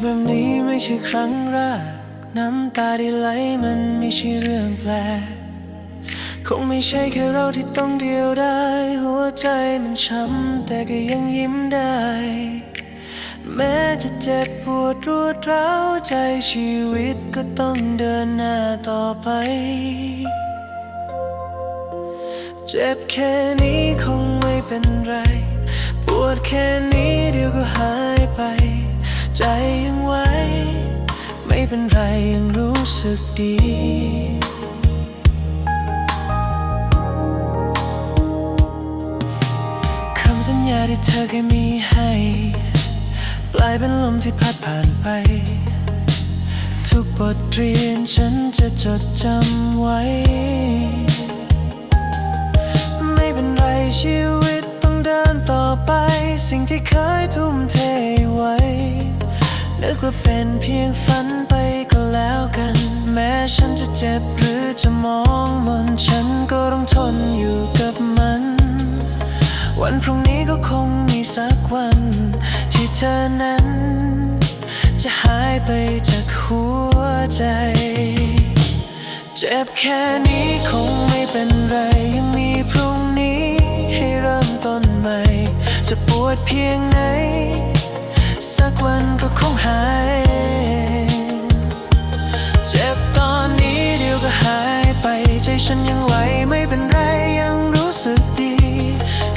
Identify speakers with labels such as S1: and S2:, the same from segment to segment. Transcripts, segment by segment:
S1: แบบนี้ไม่ใช่ครั้งแรกน้ำตาที่ไหลมันไม่ใช่เรื่องแปลกคงไม่ใช่แค่เราที่ต้องเดียวได้ หัวใจมันช้ำแต่ก็ยังยิ้มได้ แม้จะเจ็บปวดรวดร้าวใจชีวิตก็ต้องเดินหน้าต่อไป เจ็บแค่นี้คงไม่เป็นไร ปวดแค่นี้เดี๋ยวก็หายไป ใจยังไหวไม่เป็นไรยังรู้สึกดี คำสัญญาที่เธอเคยมีให้ กลายเป็นลมที่พัดผ่านไป ทุกบทเรียนฉันจะจดจำไว้ ไม่เป็นไรชีวิตต้องเดินต่อไป สิ่งที่เคย ว่าเป็นเพียงฝันไปก็แล้วกัน แม้ฉันจะเจ็บหรือจะมองมนฉันก็ต้องทนอยู่กับมัน วันพรุ่งนี้ก็คงมีสักวัน ที่เธอนั้น จะหายไปจากหัวใจ เจ็บแค่นี้คงไม่เป็นไรยังมีพรุ่งนี้ให้เริ่มต้นใหม่ จะปวดเพียงไหนสักวัน ก็คงหาย เจ็บตอนนี้เดี๋ยวก็หายไปใจฉันยังไหวไม่เป็นไรยังรู้สึกดี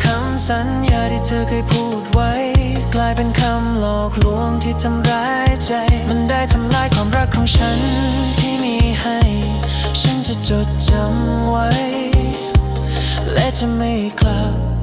S1: คำสัญญาที่เธอเคยพูดไว้ กลายเป็นคำหลอกลวงที่ทำร้ายใจ มันได้ทำลายความรักของฉันที่มีให้ ฉันจะจดจำไว้ และจะไม่กลับ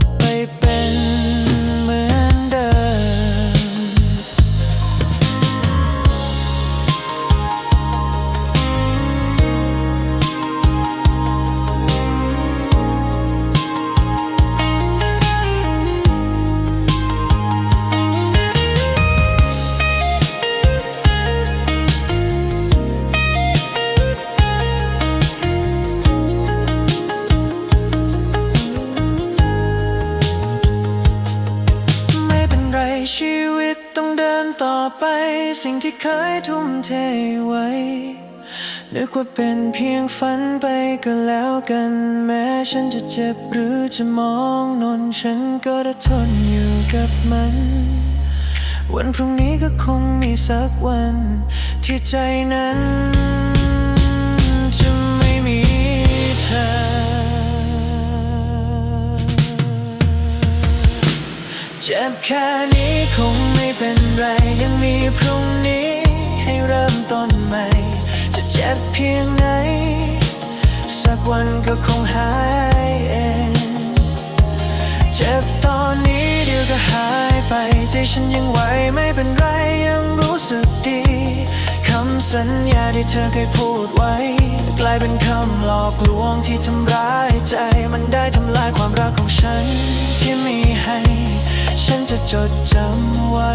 S1: สิ่งที่เคยทุ่มเทไว้ นึกว่าเป็นเพียงฝันไปก็แล้วกัน แม้ฉันจะเจ็บหรือจะมองนนฉันก็จะทนอยู่กับมัน วันพรุ่งนี้ก็คงมีสักวัน ที่ใจนั้น เจ็บแค่นี้คงไม่เป็นไร ยังมีพรุ่งนี้ให้เริ่มต้นใหม่ จะเจ็บเพียงไหน สักวันก็คงหายเอง เจ็บตอนนี้เดี๋ยวก็หายไป ใจฉันยังไหวไม่เป็นไร ยังรู้สึกดี คำสัญญาที่เธอเคยพูดไว้ กลายเป็นคำหลอกลวงที่ทำร้ายใจ มันได้ทำลายความรักของฉันที่มีให้ ฉันจะจดจำไว้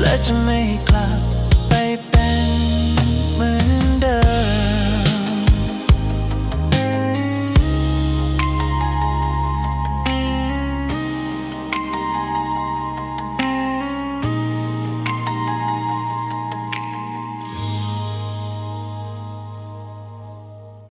S1: และจะไม่กลับ